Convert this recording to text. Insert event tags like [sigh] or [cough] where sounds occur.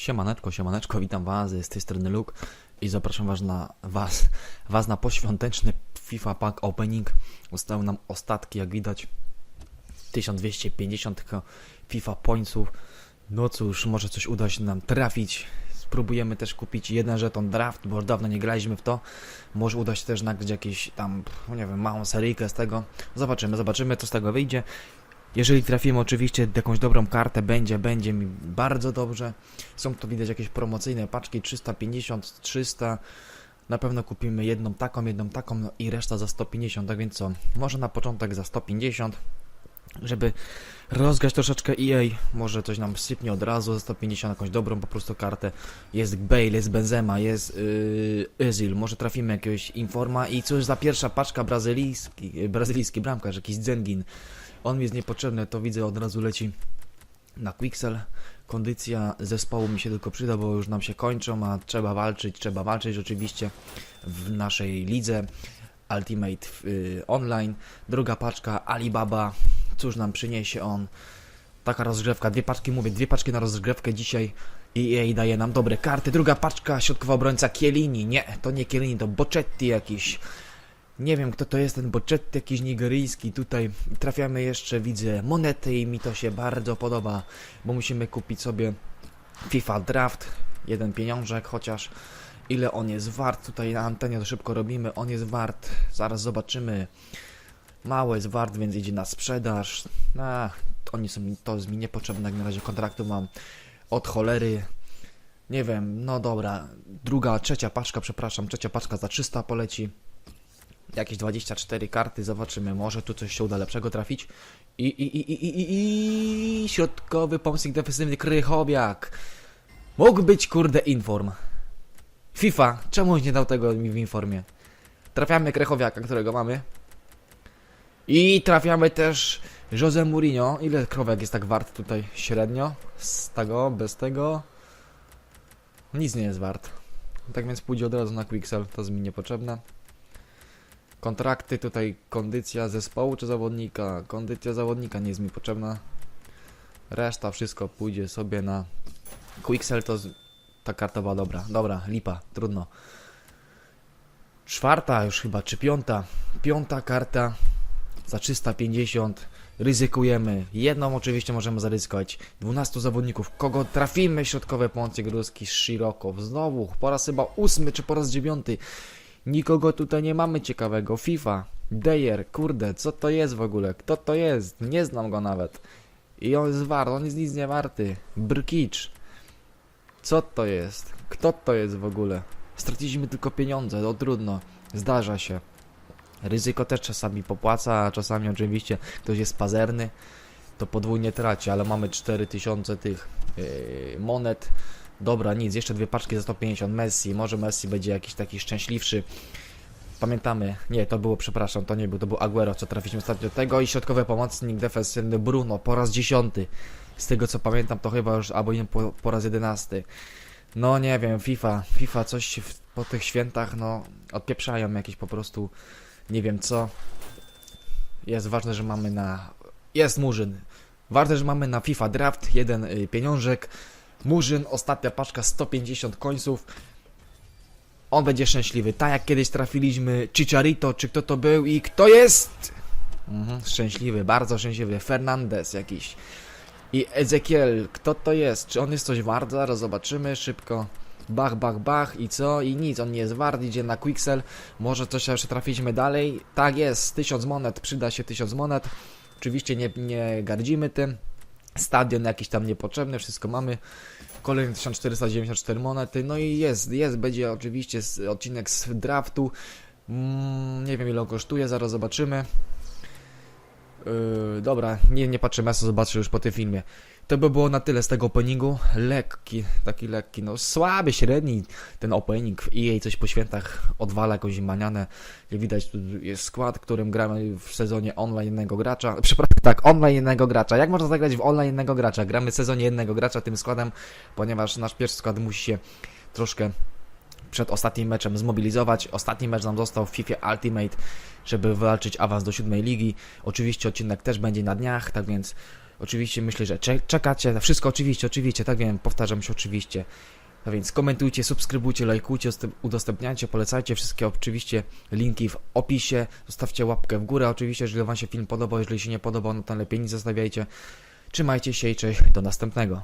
Siemaneczko, siemaneczko, witam was, z tej strony Luke i zapraszam was na, was, was na poświąteczny FIFA Pack Opening. Zostały nam ostatki, jak widać, 1250 tylko FIFA Pointsów. No cóż, może coś uda się nam trafić. Spróbujemy też kupić jeden żeton draft, bo dawno nie graliśmy w to. Może uda się też nagrać jakieś tam, nie wiem, małą seryjkę z tego. Zobaczymy, zobaczymy co z tego wyjdzie. Jeżeli trafimy oczywiście jakąś dobrą kartę, będzie, będzie mi bardzo dobrze. Są tu widać jakieś promocyjne paczki 350, 300. Na pewno kupimy jedną taką, jedną taką no i reszta za 150. Tak więc co? Może na początek za 150, żeby rozgrać troszeczkę EA. Może coś nam sypnie od razu za 150, jakąś dobrą po prostu kartę. Jest Bale, jest Benzema, jest yy. Może trafimy jakiegoś Informa i cóż za pierwsza paczka brazylijski, brazylijski bramkarz, jakiś Zengin. On mi jest niepotrzebny, to widzę od razu leci na Quixel. Kondycja zespołu mi się tylko przyda, bo już nam się kończą, a trzeba walczyć, trzeba walczyć oczywiście w naszej lidze Ultimate y, Online. Druga paczka Alibaba, cóż nam przyniesie on? Taka rozgrzewka, dwie paczki mówię, dwie paczki na rozgrzewkę dzisiaj i EA daje nam dobre karty. Druga paczka, środkowa obrońca Kielini. Nie, to nie Kielini, to Boczetti jakiś. Nie wiem kto to jest ten Boczetti jakiś nigeryjski. Tutaj trafiamy jeszcze, widzę monety i mi to się bardzo podoba, bo musimy kupić sobie FIFA Draft, jeden pieniążek chociaż. Ile on jest wart? Tutaj na antenie to szybko robimy. On jest wart, zaraz zobaczymy. Mało jest wart, więc idzie na sprzedaż. Oni są to jest mi niepotrzebne, jak na razie kontraktu mam od cholery. Nie wiem, no dobra. Druga, trzecia paczka, przepraszam, trzecia paczka za 300 poleci. Jakieś 24 karty, zobaczymy, może tu coś się uda lepszego trafić. I, i, i, i, i, i, i środkowy pomocnik defensywny Krychowiak. Mógł być, kurde, inform. FIFA, czemu nie dał tego mi w informie? Trafiamy Krychowiaka, którego mamy. I trafiamy też Jose Mourinho. Ile krowek jest tak wart tutaj średnio? Z tego, bez tego? Nic nie jest wart. Tak więc pójdzie od razu na Quixel, to jest mi niepotrzebne. Kontrakty, tutaj kondycja zespołu czy zawodnika? Kondycja zawodnika nie jest mi potrzebna. Reszta, wszystko pójdzie sobie na Quixel, to ta karta była dobra. Dobra, lipa, trudno. Czwarta już chyba, czy piąta? Piąta karta za 350. Ryzykujemy. Jedną oczywiście możemy zaryzykować. 12 zawodników. Kogo trafimy? Środkowe pomocnik ruski Shirokow. Znowu, po raz chyba ósmy czy po raz dziewiąty. Nikogo tutaj nie mamy ciekawego. FIFA. Dejer, kurde, co to jest w ogóle? Kto to jest? Nie znam go nawet. I on jest wart, on jest nic nie warty. Brkicz. Co to jest? Kto to jest w ogóle? Straciliśmy tylko pieniądze, to trudno. Zdarza się. Ryzyko też czasami popłaca, a czasami oczywiście ktoś jest pazerny, to podwójnie traci, ale mamy 4000 tych yy, monet. Dobra, nic, jeszcze dwie paczki za 150 Messi, może Messi będzie jakiś taki szczęśliwszy. Pamiętamy, nie, to było, przepraszam, to nie był, to był Aguero, co trafiliśmy ostatnio tego i środkowy pomocnik defensywny Bruno po raz dziesiąty. Z tego co pamiętam, to chyba już albo nie po, po raz jedenasty. No nie wiem, FIFA, FIFA coś w, po tych świętach, no, odpieprzają jakieś po prostu nie wiem co. Jest ważne, że mamy na. Jest Murzyn. Ważne, że mamy na FIFA Draft jeden y, pieniążek. Murzyn, ostatnia paczka 150 końców. On będzie szczęśliwy. Tak jak kiedyś trafiliśmy Chicharito, czy kto to był i kto jest? Mhm, szczęśliwy, bardzo szczęśliwy. Fernandez jakiś. I Ezekiel, kto to jest? Czy on jest coś wart? Zaraz zobaczymy szybko. Bach, bach, bach i co? I nic, on nie jest wart, idzie na Quixel. Może coś jeszcze trafiliśmy dalej. Tak jest, 1000 monet, przyda się 1000 monet. Oczywiście nie, nie gardzimy tym. Stadion jakiś tam niepotrzebny, wszystko mamy. Kolejne 1494 monety. No i jest, jest, będzie oczywiście odcinek z draftu. Mm, nie wiem ile on kosztuje, zaraz zobaczymy. Yy, dobra, nie, nie patrzymy, ja zobaczę już po tym filmie. To by było na tyle z tego openingu. Lekki, taki lekki, no słaby, średni ten opening. W EA coś po świętach odwala jakąś manianę. Jak widać, tu jest skład, którym gramy w sezonie online jednego gracza. [laughs] Przepraszam, tak, online jednego gracza. Jak można zagrać w online jednego gracza? Gramy w sezonie jednego gracza tym składem, ponieważ nasz pierwszy skład musi się troszkę przed ostatnim meczem zmobilizować. Ostatni mecz nam został w FIFA Ultimate, żeby wywalczyć awans do siódmej ligi. Oczywiście odcinek też będzie na dniach, tak więc Oczywiście myślę, że cze- czekacie wszystko oczywiście, oczywiście, tak wiem, powtarzam się oczywiście. A więc komentujcie, subskrybujcie, lajkujcie, udostęp- udostępniajcie, polecajcie wszystkie oczywiście linki w opisie. Zostawcie łapkę w górę oczywiście, jeżeli wam się film podobał, jeżeli się nie podobał, no to lepiej nie zostawiajcie. Trzymajcie się i cześć, do następnego.